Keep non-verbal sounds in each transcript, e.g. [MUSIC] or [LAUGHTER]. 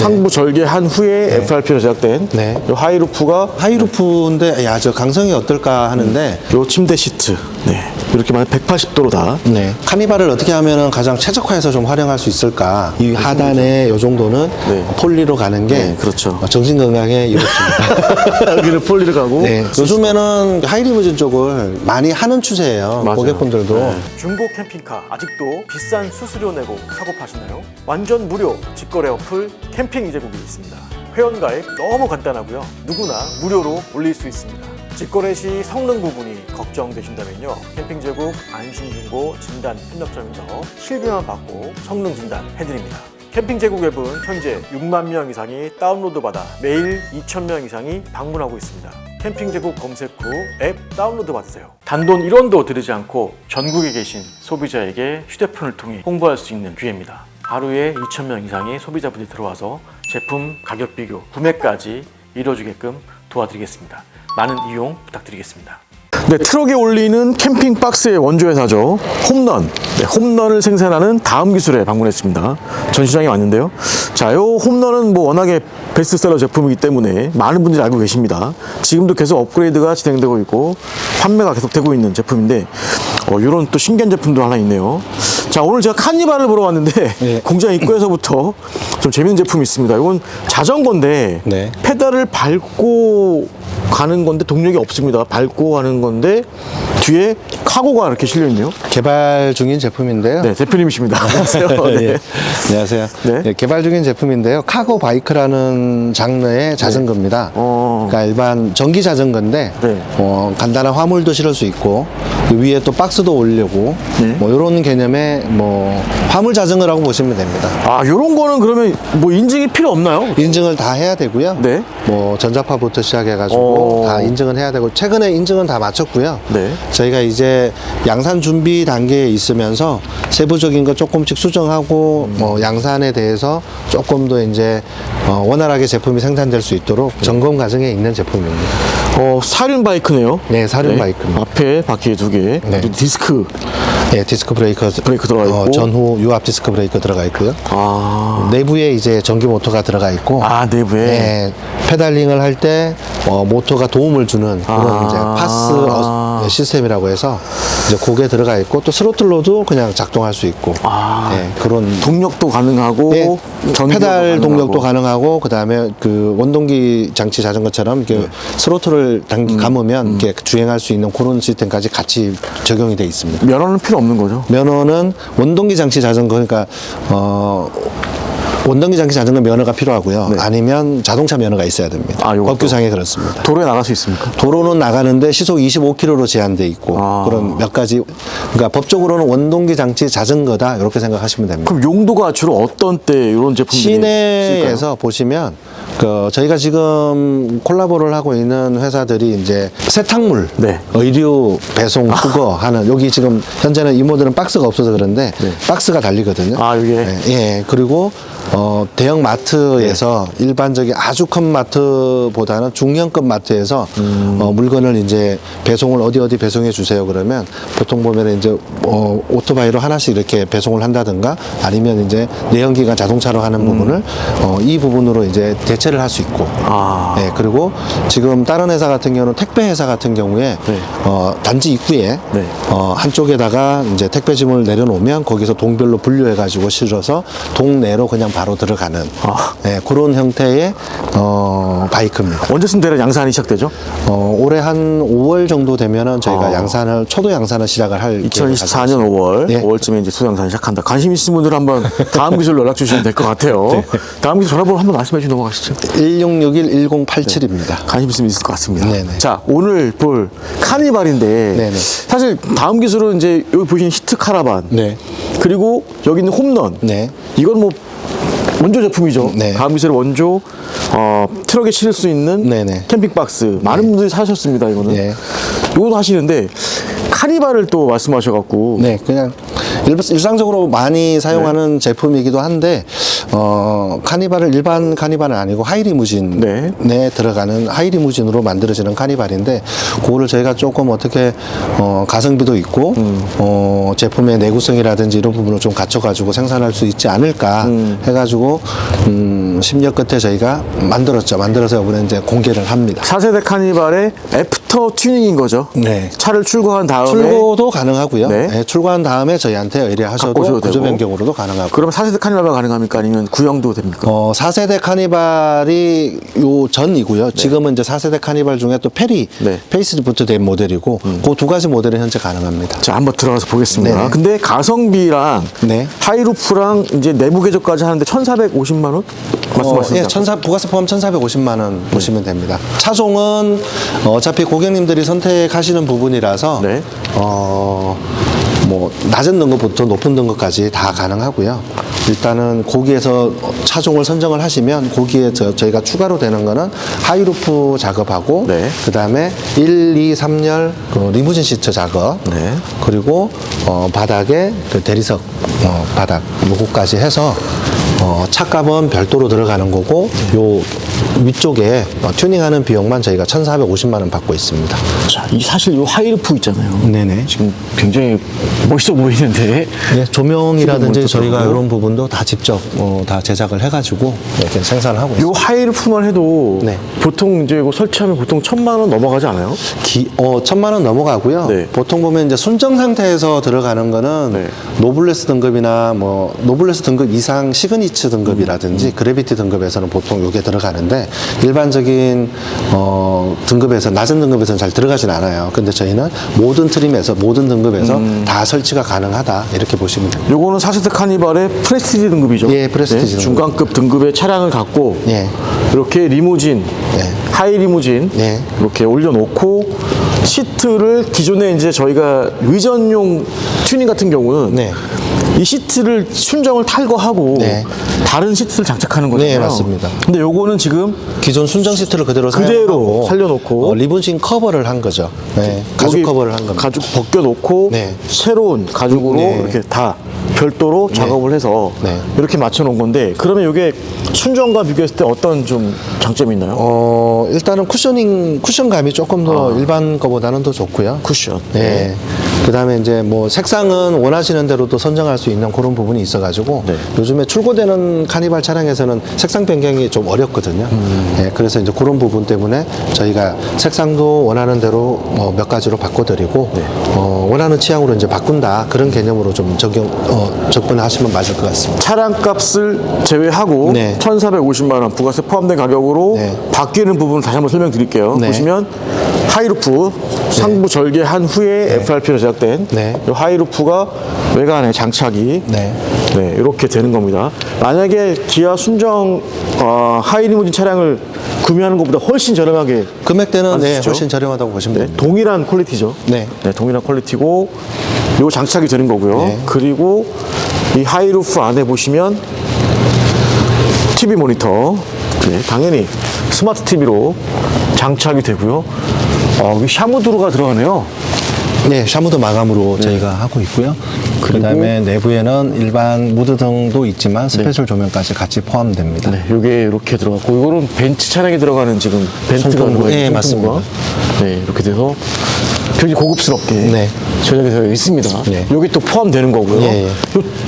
상부 절개한 후에 FRP로 제작된 네. 이 하이루프가 하이루프인데 야 저 강성이 어떨까 하는데 요 침대 시트 네. 이렇게 만 180도로 다 네. 카니발을 어떻게 하면 가장 최적화해서 좀 활용할 수 있을까? 이 하단에 요 정도는 네. 폴리로 가는 게 네, 그렇죠. 어, 정신 건강에 이롭습니다. [LAUGHS] 여기는 폴리를 가고 네. 요즘에는 하이리무진 쪽을 많이 하는 추세예요. 맞아요. 고객분들도. 네. 중고 캠핑카 아직도 비싼 수수료 내고 사고 파시나요? 완전 무료 직거래 어플 캠핑 이제국이 있습니다. 회원 가입 너무 간단하고요. 누구나 무료로 올릴 수 있습니다. 직거래 시 성능 부분이 걱정되신다면요. 캠핑 제국 안심중고 진단 협력점에서 실비만 받고 성능 진단 해드립니다. 캠핑 제국 앱은 현재 6만 명 이상이 다운로드 받아 매일 2천 명 이상이 방문하고 있습니다. 캠핑 제국 검색 후 앱 다운로드 받으세요. 단돈 1원도 들이지 않고 전국에 계신 소비자에게 휴대폰을 통해 홍보할 수 있는 기회입니다. 하루에 2천 명 이상의 소비자분이 들어와서 제품 가격 비교, 구매까지 이뤄주게끔 도와드리겠습니다. 많은 이용 부탁드리겠습니다. 네, 트럭에 올리는 캠핑 박스의 원조 회사죠. 홈런. 네, 홈런을 생산하는 다음 기술에 방문했습니다. 전시장에 왔는데요. 자, 요 홈런은 뭐 워낙에 베스트셀러 제품이기 때문에 많은 분들이 알고 계십니다. 지금도 계속 업그레이드가 진행되고 있고 판매가 계속되고 있는 제품인데 어, 이런 또 신기한 제품도 하나 있네요. 자, 오늘 제가 카니발을 보러 왔는데 네. [LAUGHS] 공장 입구에서부터 좀 재밌는 제품이 있습니다. 이건 자전거인데 네. 페달을 밟고 가는 건데 동력이 없습니다. 밟고 가는 건데 뒤에 카고가 이렇게 실려 있네요. 개발 중인 제품인데요. 네, 대표님이십니다. [LAUGHS] [LAUGHS] 안녕하세요. 네. 예. 안녕하세요. 네. 예, 개발 중인 제품인데요. 카고 바이크라는 장르의 자전거입니다. 어. 그러니까 일반 전기 자전거인데 네. 어, 간단한 화물도 실을 수 있고 그 위에 또 박스도 올리고 네. 뭐 이런 개념의 뭐 화물 자전거라고 보시면 됩니다. 아, 요런 거는 그러면 뭐 인증이 필요 없나요? 인증을 다 해야 되고요. 네. 뭐 전자파부터 시작해가지고 어. 다 인증을 해야 되고 최근에 인증은 다 마쳤고요. 네. 저희가 이제 양산 준비 단계에 있으면서 세부적인 거 조금씩 수정하고 음. 뭐 양산에 대해서 조금 더 이제 어, 원활하게 제품이 생산될 수 있도록 네. 점검 과정에 있는 제품입니다. 어, 사륜 바이크네요. 네, 사륜 바이크입니다. 앞에 바퀴 두 개, 네. 그리고 디스크. 네, 디스크 브레이크, 브레이크 들어가 있고. 어, 전후 유압 디스크 브레이크 들어가 있고요. 아, 내부에 이제 전기 모터가 들어가 있고 아 내부에. 네, 페달링을 할때 어, 모터가 도움을 주는 그런 아. 이제 파스 어, 시스템이라고 해서 이제 고개 들어가 있고 또 스로틀로도 그냥 작동할 수 있고 아. 네, 그런 동력도 가능하고 네, 전기도 페달 가능하고. 동력도 가능하고 그다음에 그 원동기 장치 자전거처럼 이렇게 네. 스로틀을 당기 음, 감으면 이렇게 주행할 수 있는 그런 시스템까지 같이 적용이 돼 있습니다. 면허는 필요 없는 거죠. 면허는 원동기 장치 자전거 그러니까 어 원동기 장치 자전거 면허가 필요하고요. 네. 아니면 자동차 면허가 있어야 됩니다. 아, 요것도? 법규상에 그렇습니다. 도로에 나갈 수 있습니까? 도로는 나가는데 시속 25km로 제한돼 있고 아. 그런 몇 가지 그러니까 법적으로는 원동기 장치 자전거다 이렇게 생각하시면 됩니다. 그럼 용도가 주로 어떤 때 이런 제품들이 시내에서 보시면 그 저희가 지금 콜라보를 하고 있는 회사들이 이제 세탁물, 네. 의류 배송 수거 하는 여기 지금 현재는 이 모델은 박스가 없어서 그런데 네. 박스가 달리거든요. 아, 이게? 예, 예. 그리고 어 대형 마트에서 네. 일반적인 아주 큰 마트보다는 중형급 마트에서 음. 어, 물건을 이제 배송을 어디 어디 배송해 주세요 그러면 보통 보면 이제 어, 오토바이로 하나씩 이렇게 배송을 한다든가 아니면 이제 내연기관 자동차로 하는 부분을 어, 이 부분으로 이제 대체를 할 수 있고 아. 네, 그리고 지금 다른 회사 같은 경우는 택배 회사 같은 경우에 네. 어, 단지 입구에 네. 어, 한쪽에다가 이제 택배 짐을 내려놓으면 거기서 동별로 분류해 가지고 실어서 동내로 그냥 바로 들어가는 아. 네, 그런 형태의 어, 바이크입니다. 언제쯤 되면 양산이 시작되죠? 어, 올해 한 5월 정도 되면은 저희가 아. 양산을 초도 양산을 시작을 할 계획을 가지고 2024년 있습니다. 5월, 네. 5월쯤에 이제 소양산 시작한다. 관심 있으신 분들은 한번 다음 기술 연락 주시면 될 것 같아요. [LAUGHS] 네. 다음 기술 전화번호 한번 말씀해 주시고 넘어가시죠. 1661-1087입니다. 관심 있으면 있을 것 같습니다. 네네. 자, 오늘 볼 카니발인데 네네. 사실 다음 기술은 이제 여기 보시는 히트 카라반 네. 그리고 여기 있는 홈런 네. 이건 뭐 원조 제품이죠. 네. 다음 기술의 원조 어, 트럭에 실을 수 있는 네네. 캠핑 박스 많은 분들이 사셨습니다. 이거는 네. 이것도 하시는데 카니발을 또 말씀하셔갖고 네, 그냥 일, 일상적으로 많이 사용하는 제품이기도 한데 어, 카니발을 일반 카니발은 아니고 하이리무진에 네. 들어가는 하이리무진으로 만들어지는 카니발인데 그거를 저희가 조금 어떻게 어, 가성비도 있고 어, 제품의 내구성이라든지 이런 부분을 좀 갖춰가지고 생산할 수 있지 않을까 해가지고 음, 음, 10년 끝에 저희가 만들었죠. 만들어서 이번에 이제 공개를 합니다. 4세대 카니발의 애프터 튜닝인 거죠. 네. 차를 출고한 다음에 출고도 가능하고요. 네. 네, 출고한 다음에 저희한테 의뢰하셔도 구조 되고. 변경으로도 가능하고. 그럼 4세대 카니발만 가능합니까? 아니면 구형도 됩니까? 어, 4세대 카니발이 요 전이고요. 지금은 이제 4세대 카니발 중에 또 페리 네. 페이스리프트 된 모델이고 그 두 가지 모델은 현재 가능합니다. 자, 한번 들어가서 보겠습니다. 네. 근데 가성비랑 네. 하이루프랑 이제 내부 개조까지 하는데 1,450만 원? 어, 말씀하셨죠? 예, 천사 부가세 포함 1,450만 원 보시면 됩니다. 차종은 어차피 고 객님들이 선택하시는 부분이라서 네. 어, 뭐 낮은 등급부터 높은 등급까지 다 가능하고요. 일단은 거기에서 차종을 선정을 하시면 거기에 저, 저희가 추가로 되는 거는 하이루프 작업하고 네. 그다음에 1, 2, 3열 그 리무진 시트 작업 네. 그리고 어, 바닥에 그 대리석 어, 바닥 요거까지 해서 어, 차값은 별도로 들어가는 거고 요 위쪽에 어, 튜닝하는 비용만 저희가 1,450만 원 받고 있습니다. 자, 이 사실 이 하이루프 있잖아요. 네네. 지금 굉장히 멋있어 보이는데 네, 조명이라든지 저희가 이런 부분도 다 직접 어, 다 제작을 해가지고 이렇게 생산을 하고 요 있습니다. 하이루프만 해도 네. 보통 이제 이거 설치하면 보통 천만 원 넘어가지 않아요? 기, 어, 천만 원 넘어가고요. 네. 보통 보면 이제 순정 상태에서 들어가는 거는 네. 노블레스 등급이나 뭐 노블레스 등급 이상 시그니처 등급이라든지 음, 그래비티 등급에서는 보통 요게 들어가는 데 일반적인 어, 등급에서 낮은 등급에서는 잘 들어가진 않아요. 근데 저희는 모든 트림에서 모든 등급에서 음. 다 설치가 가능하다 이렇게 보시면 됩니다. 요거는 4세대 카니발의 프레스티지 등급이죠. 네, 예, 프레스티지 등급. 중간급 등급의 차량을 갖고 예. 이렇게 리무진, 예. 하이 리무진 예. 이렇게 올려놓고 시트를 기존에 이제 저희가 의전용 튜닝 같은 경우는 네. 이 시트를 순정을 탈거하고 네. 다른 시트를 장착하는 거잖아요. 네, 맞습니다. 근데 요거는 지금 기존 순정 시트를 그대로 그대로 살려놓고 어, 리본싱 커버를 한 거죠. 네, 가죽 커버를 한 겁니다. 가죽 벗겨놓고 네. 새로운 가죽으로 네. 이렇게 다 별도로 작업을 해서 네. 이렇게 맞춰놓은 건데 그러면 이게 순정과 비교했을 때 어떤 좀 장점이 있나요? 어, 일단은 쿠셔닝, 쿠션감이 조금 더 일반 거보다는 더 좋고요. 아. 쿠션. 네. 그 다음에 이제 뭐 색상은 원하시는 대로 또 선정할 수 있는 그런 부분이 있어가지고 네. 요즘에 출고되는 카니발 차량에서는 색상 변경이 좀 어렵거든요. 음. 네, 그래서 이제 그런 부분 때문에 저희가 색상도 원하는 대로 뭐몇 가지로 바꿔드리고 네. 어, 원하는 취향으로 이제 바꾼다 그런 개념으로 좀 적용, 어, 접근하시면 맞을 것 같습니다. 차량 값을 제외하고 네. 1,450만 원 부가세 포함된 가격으로 네. 바뀌는 부분 다시 한번 설명드릴게요. 네. 보시면 하이루프 상부 절개한 후에 FRP로 제작된 네. 이 하이루프가 외관에 장착이 네. 네, 이렇게 되는 겁니다. 만약에 기아 순정 어, 하이리무진 차량을 구매하는 것보다 훨씬 저렴하게 금액대는 네, 맞으시죠? 훨씬 저렴하다고 보시면 네, 됩니다. 동일한 퀄리티죠. 네. 동일한 퀄리티고 요 장착이 되는 거고요. 네. 그리고 이 하이루프 안에 보시면 TV 모니터, 네, 당연히 스마트 TV로 장착이 되고요. 어, 여기 샤무드루가 들어가네요. 네, 샤무드 마감으로 저희가 하고 있고요. 그 다음에 내부에는 일반 무드 등도 있지만 스페셜 조명까지 같이 포함됩니다. 네, 요게 이렇게 들어갔고 이거는 벤츠 차량에 들어가는 지금 벤트가 손톱으로, 뭐예요? 예, 손톱으로가? 네, 이렇게 돼서 굉장히 고급스럽게 네. 제작이 되어 있습니다. 네. 요게 또 포함되는 거고요. 예, 예. 요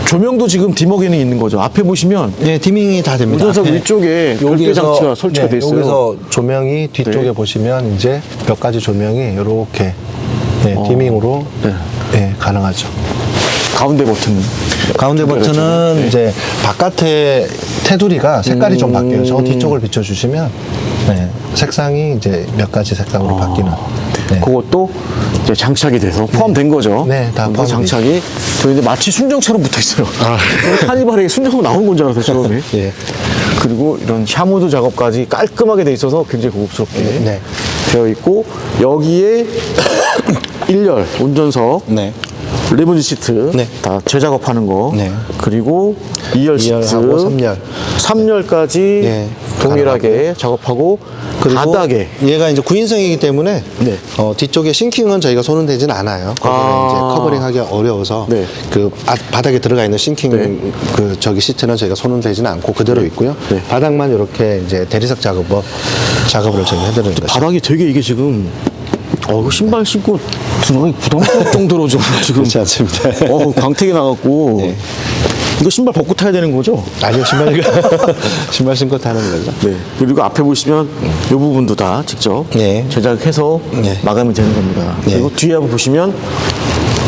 조명도 지금 디머기는 있는 거죠. 앞에 보시면 네, 디밍이 다 됩니다. 운전석 앞에 위쪽에 별개 장치가 설치가 네, 돼 있어요. 여기서 조명이 뒤쪽에 네. 보시면 이제 몇 가지 조명이 이렇게 네, 디밍으로 네. 네, 가능하죠. 가운데 버튼. 가운데 버튼은 네. 이제 바깥에 테두리가 색깔이 좀 음. 바뀌어요. 저 뒤쪽을 비춰주시면 네, 색상이 이제 몇 가지 색상으로 바뀌는. 네. 그것도 이제 장착이 돼서 포함된 거죠. 네, 다 포함이 장착이 저희 이제 마치 순정처럼 붙어 있어요. 아. 카니발에 순정으로 나온 건 줄 알았어요, 처음에. [LAUGHS] 예. 그리고 이런 샤무드 작업까지 깔끔하게 돼 있어서 굉장히 고급스럽게 네. 되어 있고 여기에 [COUGHS] 1열 운전석 네. 리무진 시트 네. 다 재작업하는 거 네. 그리고 2열 시트 이열하고 삼열. 3열까지 네, 동일하게 작업하고 그리고 바닥에 얘가 이제 구인성이기 때문에 네. 어, 뒤쪽에 싱킹은 저희가 손은 대진 않아요. 거기는 아. 이제 커버링하기가 어려워서 네. 그 아- 바닥에 들어가 있는 싱킹 네. 그 저기 시트는 저희가 손은 대지는 않고 그대로 있고요. 네. 바닥만 이렇게 이제 대리석 작업을 작업을 저희 해드리는 거죠. 바닥이 되게 이게 지금 어 신발 신고 들어가기 부담스러울 정도로 좀 지금 [LAUGHS] 그렇지 않습니다. 어 광택이 나갖고 네. 이거 신발 벗고 타야 되는 거죠? 아니요, 신발, [LAUGHS] 신발 신고 타는 거죠. 네. 그리고 앞에 보시면 이 부분도 다 직접 네. 제작해서 네. 마감이 되는 겁니다. 네. 그리고 뒤에 한번 보시면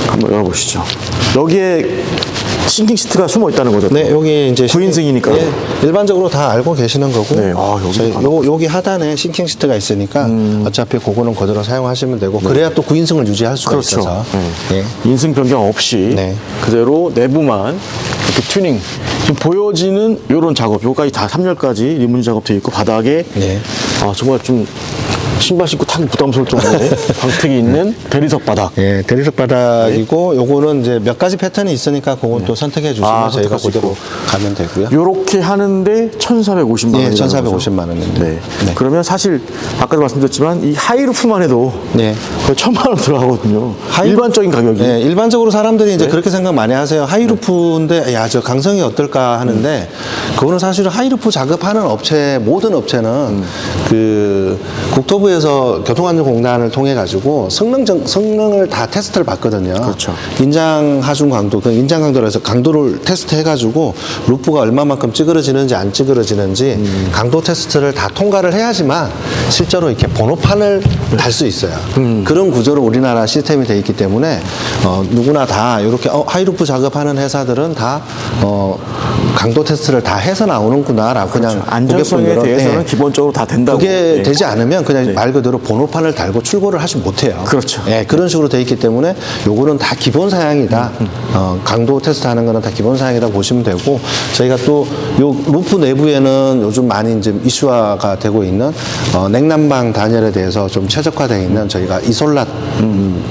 한번 열어보시죠. 여기에 싱킹 시트가 숨어 있다는 거죠. 네, 여기 이제 9인승이니까. 예, 일반적으로 다 알고 계시는 거고. 네, 아, 여기 저희 요, 여기 하단에 싱킹 시트가 있으니까 어차피 그거는 그대로 사용하시면 되고 그래야 또 9인승을 유지할 수가 그렇죠. 있어서. 네. 예. 인승 변경 없이 네. 그대로 내부만 이렇게 튜닝. 지금 보여지는 이런 작업, 요까지 다 3열까지 리무진 작업되어 있고 바닥에 네. 아 정말 좀 신발 신고 타기 부담스러울 정도의 [LAUGHS] 광택이 있는 대리석 바닥. 예, 대리석 바닥이고 요거는 이제 몇 가지 패턴이 있으니까 그건 또 선택해 주시면 아, 저희가 선택할 수 그대로 가면 되고요. 요렇게 하는데 1,450만 예, 원이 1,450만 원인데. 네. 네. 그러면 사실 아까도 말씀드렸지만 이 하이루프만 해도 네. 거의 천만 원 들어가거든요. 하이루- 일반적인 가격이. 네, 일반적으로 사람들이 네. 이제 그렇게 생각 많이 하세요. 하이루프인데, 야, 저 강성이 어떨까 하는데, 그거는 사실은 하이루프 작업하는 업체, 모든 업체는 음. 그 국토부에서 교통안전공단을 통해 가지고 성능, 정- 성능을 다 테스트를 받거든요. 그렇죠. 인장 하중 강도, 그 인장 강도로 해서 강도를 테스트 해 가지고 루프가 얼마만큼 찌그러지는지 안 찌그러지는지 음. 강도 테스트를 다 통과를 해야지만 실제로 이렇게 번호판을 달 수 있어요. 음. 그런 구조로 우리나라 시스템이 돼 있기 때문에 어, 누구나 다 이렇게 어, 하이루프 작업하는 회사들은 다 어, 강도 테스트를 다 해서 나오는구나라고 그냥 그렇죠. 안전성에 고객분들은, 대해서는 예. 기본적으로 다 된다고. 그게 예. 되지 않으면 그냥 말 그대로 번호판을 달고 출고를 하지 못해요. 그렇죠. 예, 그런 식으로 돼 있기 때문에 요거는 다 기본 사양이다. 음, 어, 강도 테스트 하는 거는 다 기본 사양이라고 보시면 되고 저희가 또 요 루프 내부에는 요즘 많이 이제 이슈화가 되고 있는 어, 냉난방 단열에 대해서 좀 최적화되어 있는 저희가 이솔랏 음,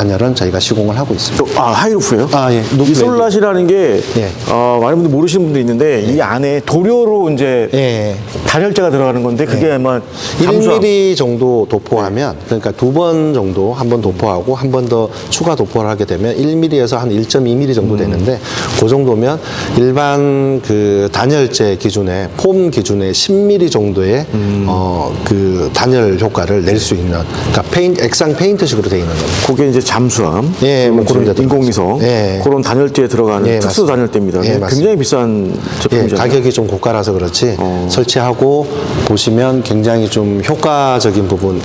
단열은 저희가 시공을 하고 있습니다. 또, 아 하이루프예요? 아, 예. 루프 이솔랏이라는 게 예. 어, 많은 분들 모르시는 분도 있는데 이 안에 도료로 이제 예. 단열재가 들어가는 건데 그게 아마 잠수함. 1mm 정도 도포하면 그러니까 두 번 정도 한 번 도포하고 한 번 더 추가 도포를 하게 되면 1mm에서 한 1.2mm 정도 되는데 그 정도면 일반 그 단열재 기준의 폼 기준의 10mm 정도의 어 그 단열 효과를 낼 수 있는 그러니까 페인트 액상 페인트식으로 되어 있는 겁니다. 그게 이제 잠수함, 예, 뭐 그런 데도 인공위성 예. 그런 단열재에 들어가는 예, 특수 맞습니다. 단열대입니다. 예. 굉장히 비싼 예, 제품이잖아요. 가격이 좀 고가라서 그렇지 어. 설치하고 보시면 굉장히 좀 효과적인 부분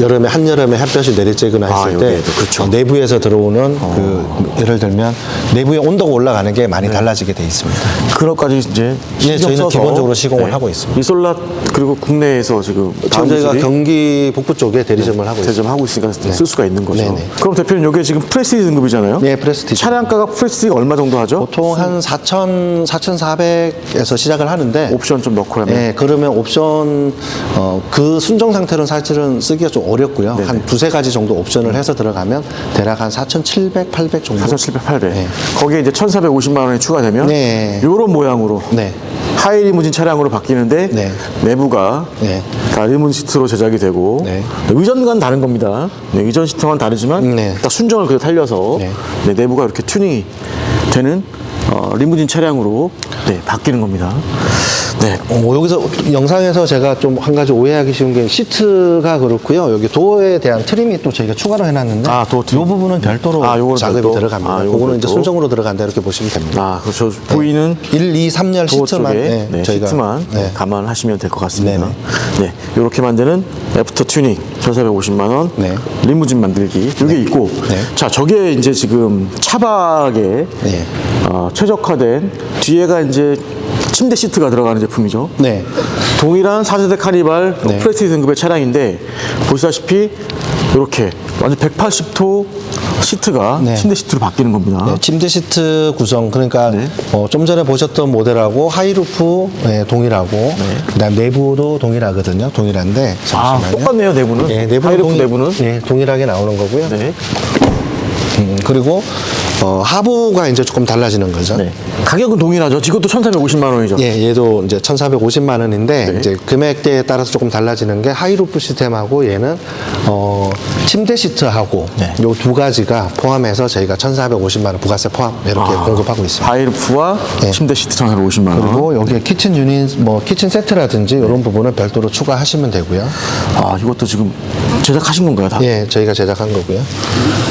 여름에 한 여름에 햇볕이 내리쬐거나 아, 했을 때 여기에도, 그렇죠. 어, 내부에서 들어오는 그 예를 들면 내부의 온도가 올라가는 게 많이 달라지게 돼 있습니다. 그런 것까지 이제 예, 저희는 네. 기본적으로 시공을 하고 있습니다. 이솔랏 그리고 국내에서 지금 저희가 경기 북부 쪽에 대리점을 하고 있습니다. 제점하고 있으니까 쓸 수가 있는 거죠. 네네. 그럼 대표님 이게 지금 프레스티지 등급이잖아요. 네, 프레스티지. 차량가가 프레스티지가 얼마 정도 하죠? 보통 한 4천, 4,400에서 시작을 하는데 옵션 좀 넣고 하면 예, 그러면 옵션 어, 그 순정 상태로는 사실은 쓰기가 좀 어렵고요. 네네. 한 두세 가지 정도 옵션을 해서 들어가면 대략 한 4,700, 800 정도. 4,700, 800. 네. 거기에 이제 1,450만 원이 추가되면 네. 이런 모양으로 네. 하이 리무진 차량으로 바뀌는데 네. 내부가 네. 다 리무진 시트로 제작이 되고 네. 의전과는 다른 겁니다. 네, 의전 시트와는 다르지만 네. 딱 순정을 그대로 살려서 네. 네, 내부가 이렇게 튜닝이 되는 어, 리무진 차량으로 네, 바뀌는 겁니다. 네. 어, 여기서 영상에서 제가 좀 한 가지 오해하기 쉬운 게 시트가 그렇고요. 여기 도어에 대한 트림이 또 저희가 추가로 해놨는데 아, 도어 트림. 이 부분은 별도로 아, 요거는 작업이 별도? 들어갑니다. 아, 요거 그거는 이제 별도? 순정으로 들어간다 이렇게 보시면 됩니다. 아, 그렇죠. 보이는 1, 2, 3열 도어 시트만 쪽에 네, 네, 저희가 시트만 네. 감안하시면 될 것 같습니다. 네네. 네, 이렇게 만드는 애프터 튜닝 1,450만 원, 네. 리무진 만들기 이게 있고, 네. 자 저게 이제 지금 차박에 네. 어, 최적화된 뒤에가 이제 침대 시트가 들어가는 제품이죠. 네. 동일한 4세대 카니발 네. 프레스티지 등급의 차량인데 보시다시피 이렇게 완전 180도 시트가 네. 침대 시트로 바뀌는 겁니다. 네, 침대 시트 구성 그러니까 네. 어, 좀 전에 보셨던 모델하고 하이루프 네, 동일하고 그다음 내부도 동일하거든요. 동일한데 아, 잠시만요. 똑같네요 내부는. 네, 내부 하이루프 동일- 내부는. 네, 동일하게 나오는 거고요. 네. 음, 그리고 어, 하부가 이제 조금 달라지는 거죠. 네. 가격은 동일하죠. 이것도 1,450만 원이죠. 예, 얘도 이제 1,450만 원인데 네. 이제 금액대에 따라서 조금 달라지는 게 하이루프 시스템하고 얘는 어, 침대 시트하고 네. 요두 가지가 포함해서 저희가 1,450만 원 부가세 포함 이렇게 아. 공급하고 있습니다. 바이루프와 네. 침대 시트 1,450만 원. 그리고 여기에 키친 유닛, 뭐 키친 세트라든지 이런 부분은 별도로 추가하시면 되고요. 아, 이것도 지금 제작하신 건가요, 다? 예, 저희가 제작한 거고요.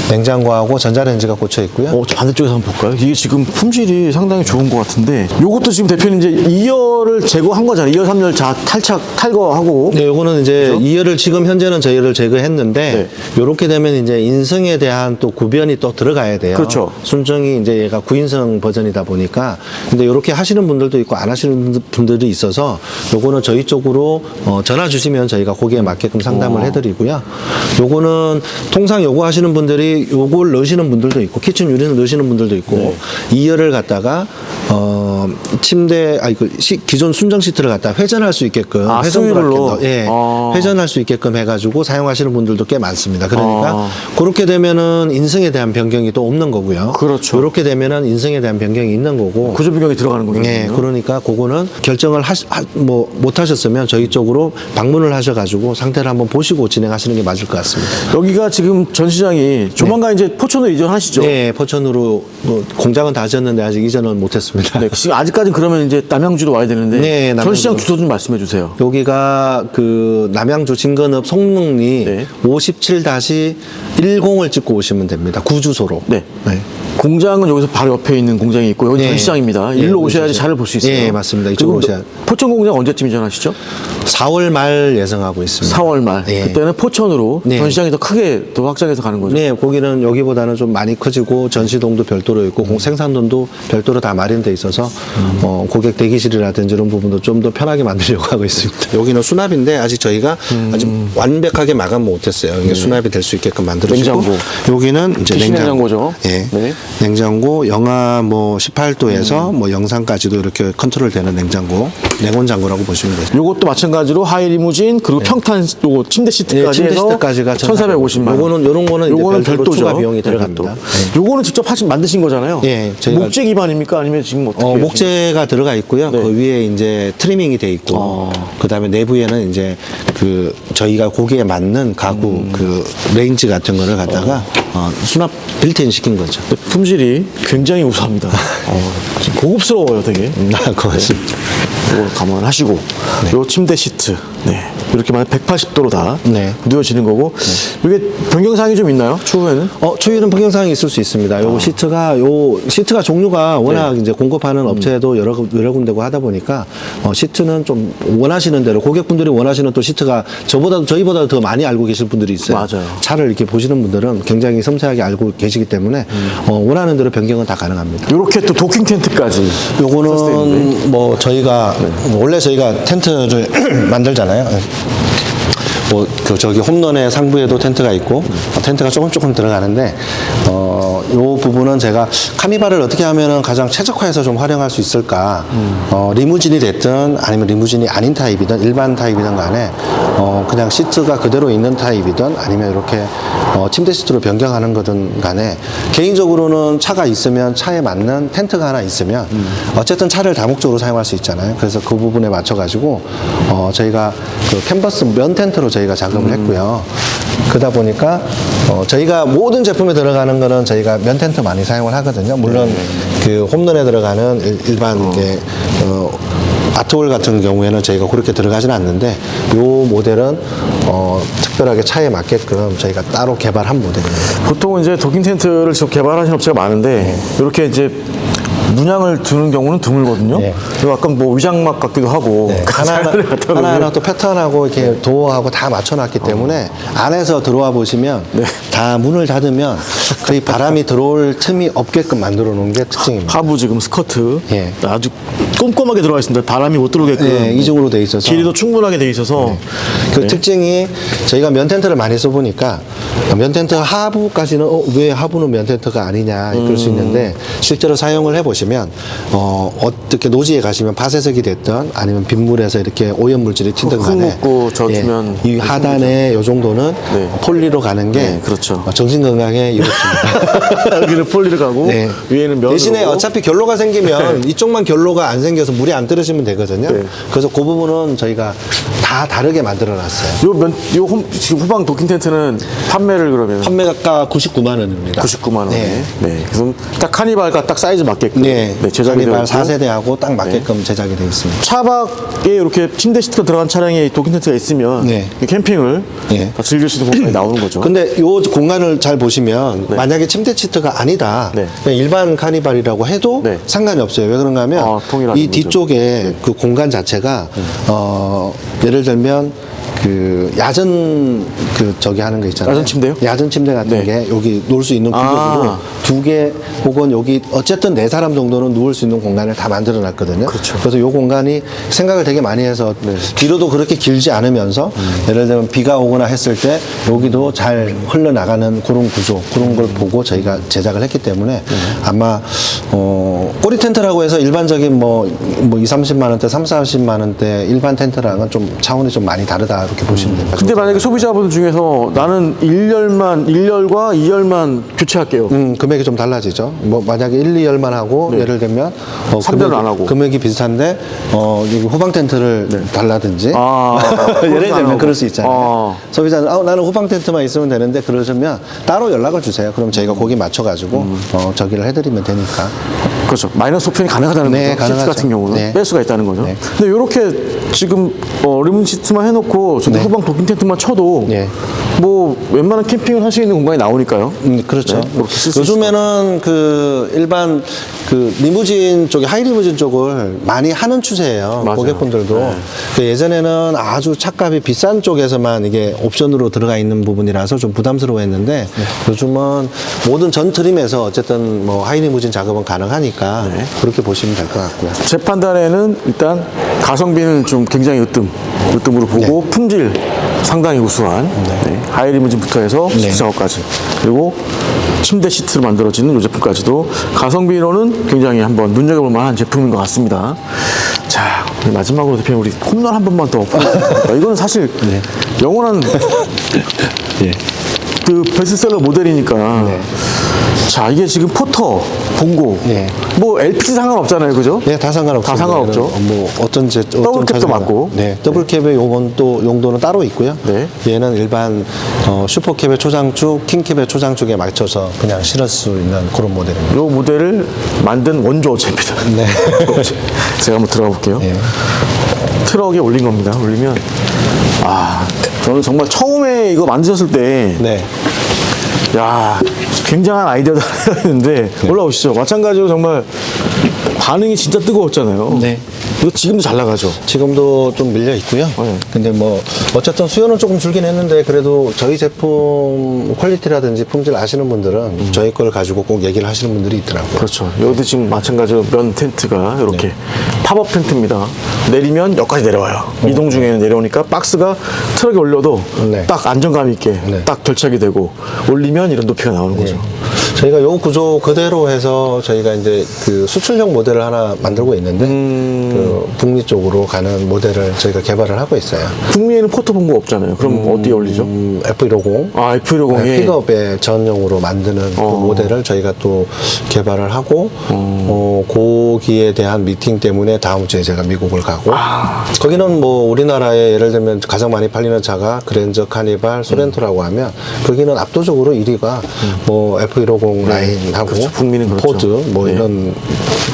냉장고하고 전자레인지가 꽂혀 있고요. 어, 저 반대쪽에서 한번 볼까요? 이게 지금 품질이 상당히 좋은 것 같은데 요것도 지금 대표님 이제 2열을 제거한 거잖아요. 2열, 3열 자 탈착 탈거하고 네, 요거는 이제 이열을 지금 현재는 저희를 제거했는데 네. 요렇게 되면 이제 인승에 대한 또 구변이 또 들어가야 돼요. 그렇죠. 순정이 이제 얘가 9인승 버전이다 보니까 근데 요렇게 하시는 분들도 있고 안 하시는 분들도 있어서 요거는 저희 쪽으로 어, 전화 주시면 저희가 거기에 맞게끔 상담을 해드리고요. 요거는 통상 요거 하시는 분들이 요걸 넣으시는 분들도 있고 키친 유리를 넣으시는 분들도 있고 네. 이 2열을 갖다가 어 침대 아니 그 시- 기존 순정 시트를 갖다 회전할 수 있게끔 아, 회전 스위로? 브라켓 넣- 예 아. 회전할 수 있게끔 해가지고 사용하시는 분들도 꽤 많습니다. 그러니까 아. 그렇게 되면은 인승에 대한 변경이 또 없는 거고요. 그렇죠. 그렇게 되면은 인승에 대한 변경이 있는 거고. 구조 변경이 들어가는 거예요. 예, 그러니까 그거는 결정을 하시, 하, 뭐, 못 하셨으면 저희 쪽으로 방문을 하셔가지고 상태를 한번 보시고 진행하시 는 게 맞을 것 같습니다. 여기가 지금 전시장이 조만간 이제 포천으로 이전하시죠? 네, 포천으로 뭐 공장은 다 지었는데 아직 이전은 못했습니다. 네, 지금 아직까지는 그러면 이제 남양주로 와야 되는데 네, 남양주로. 전시장 주소 좀 말씀해 주세요. 여기가 그 남양주 진건읍 송릉리 네. 57-10을 찍고 오시면 됩니다. 구주소로. 네. 공장은 여기서 바로 옆에 있는 공장이 있고 여기 네. 전시장입니다. 네, 일로 여기 오셔야지 전시장. 차를 볼 수 있어요. 예, 맞습니다. 이쪽으로 오셔야- 포천 공장 언제쯤 이전하시죠? 4월 말 예상하고 있습니다. 4월 말. 예. 그때는 포천으로 네. 전시장이 더 크게 더 확장해서 가는 거죠. 네, 거기는 여기보다는 좀 많이 커지고 전시동도 별도로 있고 공- 생산동도 별도로 다 마련돼 있어서 어, 고객 대기실이라든지 이런 부분도 좀 더 편하게 만들려고 하고 있습니다. [LAUGHS] 여기는 수납인데 아직 저희가 아직 완벽하게 마감 못했어요. 이게 수납이 될 수 있게끔 만들어지고 냉장고. 여기는 이제 냉장고. 냉장고죠. 예. 네. 냉장고 영하 뭐 18도에서 뭐 영상까지도 이렇게 컨트롤 되는 냉장고, 냉온장고라고 보시면 돼요. 요것도 마찬가지로 하이 리무진 그리고 평탄 요거 침대 시트까지 네, 침대 해서 시트까지가 1,450만 원. 요거는- 요런 거는 요거는 별도로. 추가 비용이 네, 들어갑니다. 별도. 네. 요거는 직접 하신 만드신 거잖아요. 예, 목재 기반입니까 아니면 지금 어떻게 어? 목재가 들어가 있고요. 네. 그 위에 이제 트리밍이 돼 있고, 어. 그 다음에 내부에는 이제 그 저희가 고기에 맞는 가구 음. 그 레인지 같은 거를 갖다가 어, 수납 빌트인 시킨 거죠. 품질이 굉장히 우수합니다. [LAUGHS] 어, 좀 고급스러워요, 되게. 아, 고맙습니다. 이거 감안하시고 요 침대 시트 네 이렇게 만 180도로 다 네. 누워지는 거고 이게 변경 사항이 좀 있나요 추후에는 어, 초유는 변경 사항이 있을 수 있습니다. 아. 요 시트가, 요 시트가 종류가 워낙 네. 이제 공급하는 음. 업체도 여러, 군- 여러 군데고 하다 보니까 어, 시트는 좀 원하시는 대로 고객분들이 원하시는 또 시트가 저보다도 저희보다도 더 많이 알고 계실 분들이 있어요. 맞아요. 차를 이렇게 보시는 분들은 굉장히 섬세하게 알고 계시기 때문에 음. 어, 원하는 대로 변경은 다 가능합니다. 요렇게 또 도킹 텐트까지 요거는 뭐 저희가 뭐 원래 저희가 텐트를 [CLEARS THROAT] 만들잖아요. Excellent. 뭐 그 저기 홈런의 상부에도 텐트가 있고 어, 텐트가 조금 조금 들어가는데 어, 요 부분은 제가 카니발을 어떻게 하면은 가장 최적화해서 좀 활용할 수 있을까? 어, 리무진이 됐든 아니면 리무진이 아닌 타입이든 일반 타입이든 간에 어, 그냥 시트가 그대로 있는 타입이든 아니면 이렇게 어, 침대 시트로 변경하는 거든 간에 개인적으로는 차가 있으면 차에 맞는 텐트가 하나 있으면 어쨌든 차를 다목적으로 사용할 수 있잖아요. 그래서 그 부분에 맞춰 가지고 어, 저희가 그 캔버스 면 텐트로 저희가 작업을 했고요. 그러다 보니까 어, 저희가 모든 제품에 들어가는 거는 저희가 면 텐트 많이 사용을 하거든요. 물론 그 홈런에 들어가는 일- 일반 이게 어, 아트홀 같은 경우에는 저희가 그렇게 들어가지는 않는데 이 모델은 어, 특별하게 차에 맞게끔 저희가 따로 개발한 모델입니다. 보통 이제 도킹 텐트를 지금 개발하시는 업체가 많은데 이렇게 이제 문양을 두는 경우는 드물거든요 네. 그리고 약간 뭐 위장막 같기도 하고 하나하나, 갖다 놓으면 하나하나 또 패턴하고 이렇게 도어하고 다 맞춰놨기 때문에 안에서 들어와 보시면 네. 다 문을 닫으면 거의 바람이 들어올 틈이 없게끔 만들어 놓은 게 특징입니다. 하부 지금 스커트 예. 아주 꼼꼼하게 들어가 있습니다 바람이 못 들어오게끔 네, 이중으로 돼 있어서 길이도 충분하게 돼 있어서 그 네. 특징이 저희가 면 텐트를 많이 써보니까 면 텐트 하부까지는 어, 왜 하부는 면 텐트가 아니냐 그럴 음. 수 있는데 실제로 사용을 해보시면 어, 어떻게 노지에 가시면 파쇄석이 됐든 아니면 빗물에서 이렇게 오염 물질이 튄든 흙 간에 젖으면 이 하단에 요 정도는 네. 폴리로 가는 게 네, 그렇죠. 어, 정신 건강에 이롭습니다. [LAUGHS] 여기는 폴리를 가고 네. 위에는 면으로 대신에 어차피 결로가 생기면 이쪽만 결로가 안 생겨서 물이 안 떨어지면 되거든요. 네. 그래서 그 부분은 저희가 다 다르게 만들어 놨어요. 요 면, 요 홈, 지금 후방 도킹 텐트는 판매를 그러면 판매가 99만 원입니다. 99만 원에. 네. 네. 그래서 딱 카니발과 딱 사이즈 맞게끔 네, 제작이 되어 카니발 있고. 4세대하고 딱 맞게끔 제작이 되어 있습니다. 차박에 이렇게 침대 시트가 들어간 차량에 도킹 텐트가 있으면 네. 캠핑을 네. 다 즐길 수 있는 공간이 나오는 거죠. 근데 요 공간을 잘 보시면 만약에 침대 치트가 아니다. 네. 그냥 일반 카니발이라고 해도 네. 상관이 없어요. 왜 그런가 하면 아, 죠. 네. 뒤쪽에 그 공간 자체가 어 예를 들면 그 야전 그 저기 하는 거 있잖아요. 야전 침대요? 야전 침대 같은 네. 게 여기 놓을 수 있는 구조로 아. 두개 혹은 여기 어쨌든 네 사람 정도는 누울 수 있는 공간을 다 만들어 놨거든요. 그렇죠. 그래서 요 공간이 생각을 되게 많이 해서 네. 뒤로도 그렇게 길지 않으면서 음. 예를 들면 비가 오거나 했을 때 여기도 잘 흘러나가는 그런 구조 그런 걸 보고 저희가 제작을 했기 때문에 네. 아마 어 꼬리 텐트라고 해서 일반적인 뭐, 뭐 2, 30만 원대, 3, 40만 원대 일반 텐트랑은 좀 차원이 좀 많이 다르다 이렇게 보시면 됩니다. 근데 만약에 소비자분 중에서 나는 1열만, 1열과 2열만 교체할게요. 음, 금액이 좀 달라지죠. 뭐 만약에 1, 2열만 하고 예를 들면 어, 삼 대는 금액이- 안 하고. 금액이 비슷한데 어, 여기 후방 텐트를 달라든지 아, [LAUGHS] 예를 안 들면 하고. 그럴 수 있잖아요. 아. 소비자는 아, 나는 후방 텐트만 있으면 되는데 그러시면 따로 연락을 주세요. 그럼 저희가 거기 맞춰 가지고 음. 어, 저기를 해드리면 되니까. 그렇죠. 마이너스 옵션이 가능하다는 네, 거죠. 가능하죠. 시트 같은 경우는 네. 뺄 수가 있다는 거죠. 네. 근데 이렇게 지금 어, 리문 시트만 해놓고 저도 네. 후방 도킹 텐트만 쳐도 네. 뭐 웬만한 캠핑을 할 수 있는 공간이 나오니까요. 음, 그렇죠. 네, 이렇게 쓸수 요즘에는 그 일반 그 리무진 쪽에 하이 리무진 쪽을 많이 하는 추세예요. 맞아요. 고객분들도 네. 그 예전에는 아주 차값이 비싼 쪽에서만 이게 옵션으로 들어가 있는 부분이라서 좀 부담스러워했는데 네. 요즘은 모든 전 트림에서 어쨌든 뭐 하이 리무진 작업은 가능하니까 네. 그렇게 보시면 될 것 같고요. 제 판단에는 일단 가성비는 좀 굉장히 으뜸, 으뜸으로 보고 품질 상당히 우수한 네. 하이리무진부터 해서 네. 시트 작업까지 그리고 침대 시트로 만들어지는 이 제품까지도 가성비로는 굉장히 한번 눈여겨볼 만한 제품인 것 같습니다. 자 마지막으로 대표님 우리 홈런 한 번만 더 보겠습니다. [LAUGHS] 이거는 사실 네. 영원한 [LAUGHS] 예. 그 베스트셀러 모델이니까 네. 자 이게 지금 포터, 봉고 네. 뭐 LPG 상관없잖아요, 그죠? 네, 다 상관없습니다. 다 상관없죠. 뭐 어떤 제 어떤 더블 캡도 차종이나. 맞고. 네, 더블 캡의 요건 또 용도는 따로 있고요. 네. 얘는 일반 어, 슈퍼 캡의 초장축, 킹 캡의 초장축에 맞춰서 그냥 실을 수 있는 그런 모델입니다. 이 모델을 만든 원조 업체입니다. [LAUGHS] 네. [LAUGHS] 제가 한번 들어가 볼게요. 예. 트럭에 올린 겁니다. 올리면 아 저는 정말 처음에 이거 만드셨을 때 네. 야, 굉장한 아이디어다 [LAUGHS] 했는데 네. 올라오시죠. 마찬가지로 정말 반응이 진짜 뜨거웠잖아요. 네. 이거 지금도 잘 나가죠. 지금도 좀 밀려 있고요. 네. 근데 뭐 어쨌든 수요는 조금 줄긴 했는데 그래도 저희 제품 퀄리티라든지 품질 아시는 분들은 저희 걸 가지고 꼭 얘기를 하시는 분들이 있더라고요. 그렇죠. 여기도 지금 마찬가지로 면 텐트가 이렇게 네. 팝업 텐트입니다. 내리면 여기까지 내려와요. 이동 중에는 내려오니까 박스가 트럭에 올려도 네. 딱 안정감 있게 네. 딱 결착이 되고 올리면 이런 높이가 나오는 거죠. 저희가 요 구조 그대로 해서 저희가 이제 그 수출형 모델을 하나 만들고 있는데 음. 그 북미 쪽으로 가는 모델을 저희가 개발을 하고 있어요. 북미에는 포터 본거 없잖아요. 그럼 어디에 올리죠? 음, F150 아, F150에 네, 픽업에 전용으로 만드는 그 어. 모델을 저희가 또 개발을 하고 어, 거기에 대한 미팅 때문에 다음 주에 제가 미국을 가고 아. 거기는 뭐 우리나라에 예를 들면 가장 많이 팔리는 차가 그랜저 카니발 소렌토라고 하면 거기는 압도적으로 1위가 뭐 F150 라인하고 그렇죠. 북미는 그렇죠. 포드 뭐 네. 이런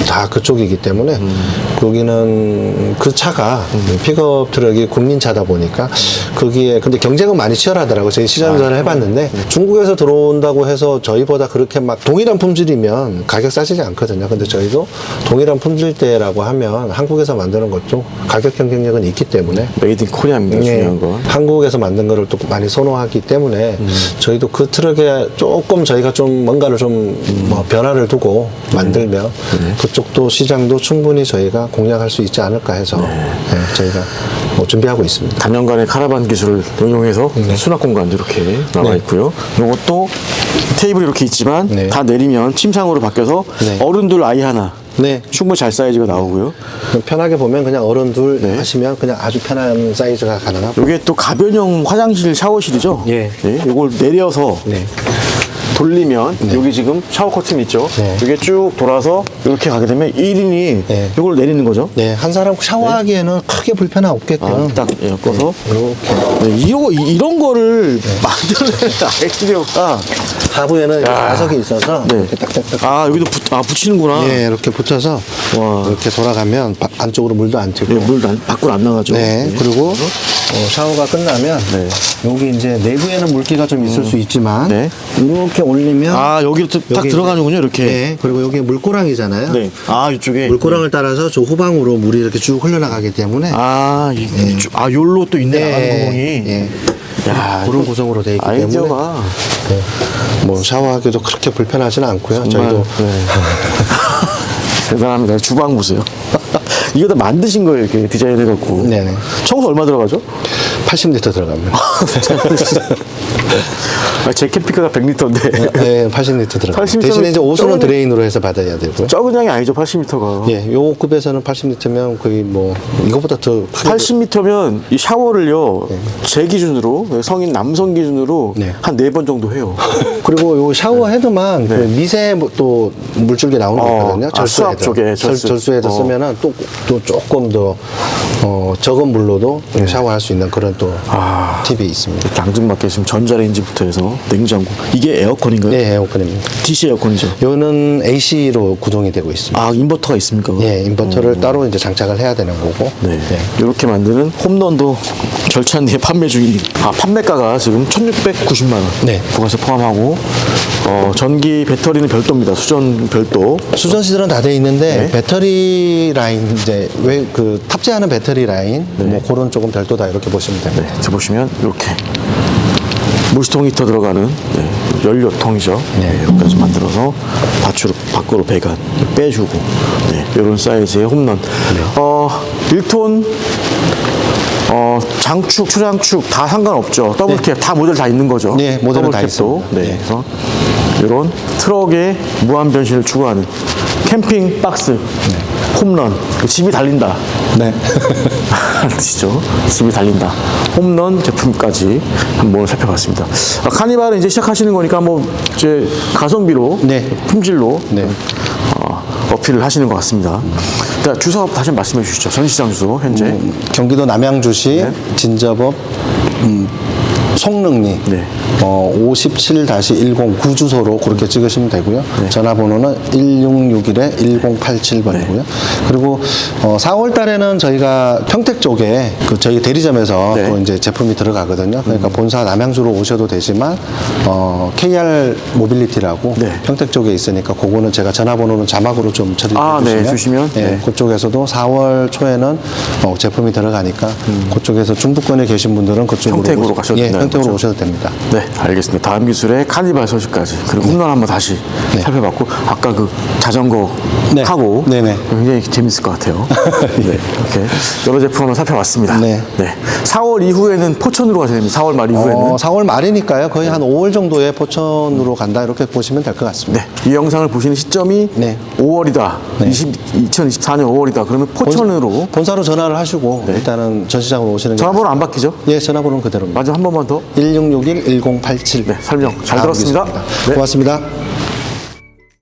다 그쪽이기 때문에 음. 거기는 그 차가 픽업 트럭이 국민 차다 보니까 거기에 근데 경쟁은 많이 치열하더라고요. 저희 시장 아, 조사를 해봤는데 네. 중국에서 들어온다고 해서 저희보다 그렇게 막 동일한 품질이면 가격 싸지지 않거든요. 근데 저희도 동일한 품질대라고 하면 한국에서 만드는 것도 가격 경쟁력은 있기 때문에 메이드 인 코리아입니다. 예, 중요한 건. 한국에서 만든 거를 또 많이 선호하기 때문에 음. 저희도 그 트럭에 조금 저희가 좀 뭔가 를 좀 뭐 변화를 두고 만들면 네. 그쪽도 시장도 충분히 저희가 공략할 수 있지 않을까 해서 네. 예, 저희가 뭐 준비하고 있습니다. 단연간의 카라반 기술을 응용해서 수납 공간도 이렇게 나와 네. 있고요. 이것도 테이블이 이렇게 있지만 네. 다 내리면 침상으로 바뀌어서 네. 어른들 아이 하나 네. 충분히 잘 사이즈가 나오고요. 그럼 편하게 보면 그냥 어른 둘 네. 하시면 그냥 아주 편한 사이즈가 가능하고 이게 또 가변형 화장실 샤워실이죠. 예. 네, 이걸 내려서 네. 돌리면 여기 지금 샤워 커튼 있죠? 네. 이게 쭉 돌아서 이렇게 가게 되면 1인이 네. 이걸 내리는 거죠? 네, 한 사람 샤워하기에는 크게 불편은 없게끔. 아, 딱 엮어서 이렇게. 네, 이거, 이- 이런 거를 만드는 [LAUGHS] 아이디어가 하부에는. 자석이 있어서 네. 이렇게 딱딱딱. 아 여기도 붙, 아, 붙이는구나 예, 이렇게 붙여서 와. 이렇게 돌아가면 바- 안쪽으로 물도 안 튀고. 네, 물 안- 밖으로 안 나가죠 네, 그리고 어, 샤워가 끝나면 네. 여기 이제 내부에는 물기가 좀 있을 수 있지만 네. 이렇게 올리면 아 여기로 또딱 여기 들어가는군요 이렇게 네, 그리고 여기 물고랑이잖아요. 네. 아 이쪽에 물고랑을 따라서 저 후방으로 물이 이렇게 쭉 흘러나가기 때문에 아, 이, 이쪽, 아 요로 또 있네 나가는 구멍이 예. 야, 그런 구성으로 되어 있기 때문에 아이디어가 네. 뭐 샤워하기도 그렇게 불편하지는 않고요. 저희도 네. [LAUGHS] 대단합니다 주방 보세요 [LAUGHS] 이거 다 만드신 거예요 이렇게 디자인 해갖고 네네. 청소 얼마 들어가죠? 80리터 들어갑니다. [LAUGHS] 아, 제 캠핑카가 100리터인데 네, 80리터 들어갑니다. 80 대신에 이제 옷수는 적은- 드레인으로 해서 받아야 되고요. 적은 양이 아니죠 80m가 예, 요 급에서는 80리터면 거의 뭐 이거보다 더 크게 80m면 이 샤워를요 제 기준으로 성인 남성 기준으로 네. 한 네 번 정도 해요 [LAUGHS] 그리고 요 샤워 헤드만 그 미세 뭐 또 물줄기 나오는 거 네. 어, 있거든요. 아, 절수 수압 헤드. 쪽에 절- 절수. 절수 헤드 어. 쓰면은 또, 또 조금 더 어, 적은 물로도 샤워할 수 있는 그런 또 네. 아. 팁이 있습니다. 이렇게 앙증맞게 지금 전자레인지부터 해서 냉장고 이게 에어컨인가요? 네, 에어컨입니다. DC 에어컨이죠 요는 AC로 구동이 되고 있습니다. 아 인버터가 있습니까? 예, 인버터를 따로 이제 장착을 해야 되는 거고. 네. 이렇게 만드는 홈런도 절찬리에 판매 중입니다. 아, 판매가가 지금 1690만 원. 네. 부가세 포함하고, 어, 전기 배터리는 별도입니다. 수전 별도. 수전 시설은 다 돼 있는데 네. 배터리 라인 이제 왜 그 탑재하는 배터리 라인 뭐 그런 조금 별도다 이렇게 보시면 됩니다. 네. 자, 보시면, 이렇게. 물수통 히터 들어가는 네, 연료통이죠. 네. 네. 여기까지 만들어서 밖으로, 밖으로 배관 빼주고, 네. 이런 사이즈의 홈런. 어, 1톤 어, 장축, 초장축 다 상관없죠. 더블캡 다 모델 다 있는 거죠. 네, 모델은 다. 있습니다. 네. 네. 그래서 이런 트럭의 무한 변신을 추구하는 캠핑 박스 홈런 집이 달린다. 네. [LAUGHS] 아시죠? 집이 달린다. 홈런 제품까지 한번 살펴봤습니다. 아, 카니발은 이제 시작하시는 거니까 뭐 이제 가성비로 네. 품질로 네. 어, 어필을 하시는 것 같습니다. 자, 주소 다시 말씀해 주시죠. 전시장 주소 현재. 경기도 남양주시 네. 진저법 음, 송릉리 네. 어, 57-10 구주소로 그렇게 찍으시면 되고요. 네. 전화번호는 1661-1087번이고요. 그리고 어, 4월 달에는 저희가 평택 쪽에 그 저희 대리점에서 네. 음. 그 이제 제품이 들어가거든요. 그러니까 본사 남양주로 오셔도 되지만 어, KR 모빌리티라고 네. 평택 쪽에 있으니까 그거는 제가 전화번호는 자막으로 좀 처리해 아, 네, 주시면 주시면, 예, 네. 그쪽에서도 4월 초에는 어, 제품이 들어가니까 그쪽에서 중부권에 계신 분들은 그쪽으로 음. 평택으로 가셔도 예, 평택으로 거죠? 오셔도 됩니다. 네, 알겠습니다. 다음 기술의 카니발 소식까지 그리고 홈런 한번 다시 살펴봤고 아까 그 자전거 네. 타고 네네. 굉장히 재밌을 것 같아요. [LAUGHS] 네, 이렇게 여러 제품 한번 살펴봤습니다. 네. 4월 이후에는 포천으로 가셔야 됩니다. 4월 말 이후에는. 어, 4월 말이니까요. 거의 한 5월 정도에 포천으로 간다 이렇게 보시면 될 것 같습니다. 네, 이 영상을 보시는 시점이 네. 5월이다. 네. 2024년 5월이다. 그러면 포천으로 본사 로 전화를 하시고 일단은 전시장으로 오시는 게 네. 전화번호 안 바뀌죠? 예, 전화번호는 그대로입니다. 마지막 한 번만 더. 1661-1087. 네, 설명 잘다 들었습니다. 네. 고맙습니다.